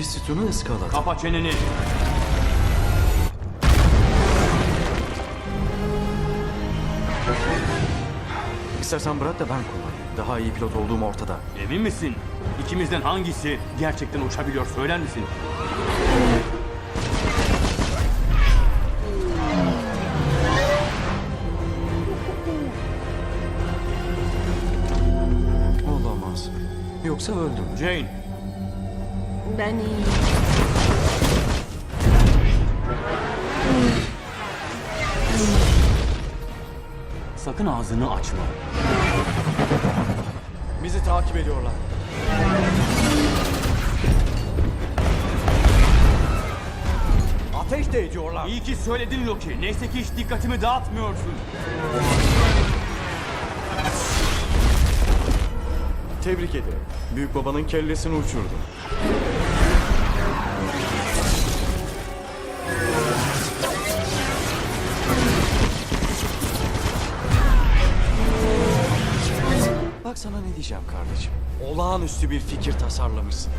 üstünü ıskaladı. Kapa çeneni. İstersen bırak da ben kullanayım. Daha iyi pilot olduğum ortada. Emin misin? İkimizden hangisi gerçekten uçabiliyor söyler misin? Olamaz. Yoksa öldüm. Jane, Ben iyiyim. sakın ağzını açma. Bizi takip ediyorlar. Ateş de ediyorlar. İyi ki söyledin Loki. Neyse ki hiç dikkatimi dağıtmıyorsun. Tebrik ederim. Büyük babanın kellesini uçurdun. Sana ne diyeceğim kardeşim. Olağanüstü bir fikir tasarlamışsın.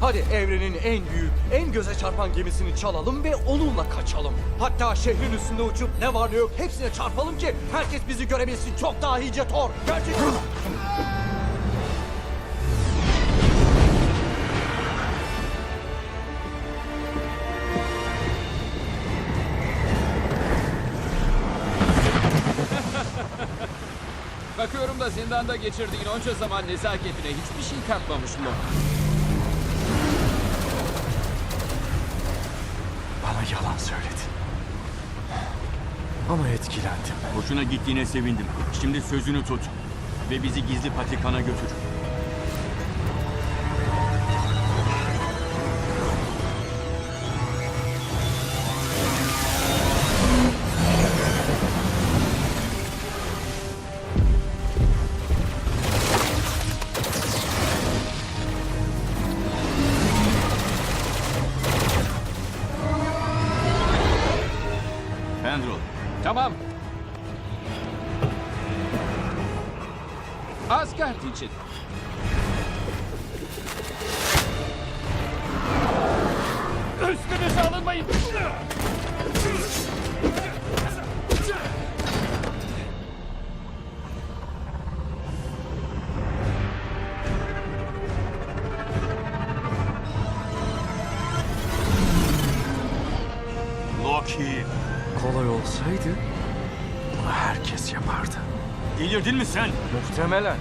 Hadi evrenin en büyük, en göze çarpan gemisini çalalım ve onunla kaçalım. Hatta şehrin üstünde uçup ne var ne yok hepsine çarpalım ki herkes bizi görebilsin. Çok daha iyice Thor. Gerçekten. Bakıyorum da zindanda geçirdiğin onca zaman nezaketine hiçbir şey katmamış mı? Bana yalan söyledin. Ama etkilendim. Hoşuna gittiğine sevindim. Şimdi sözünü tut. Ve bizi gizli patikana götür. Tamam. Asgard için. Üstünüze alınmayın. Loki. Kolay olsaydı bunu herkes yapardı. Delirdin mi sen? Muhtemelen.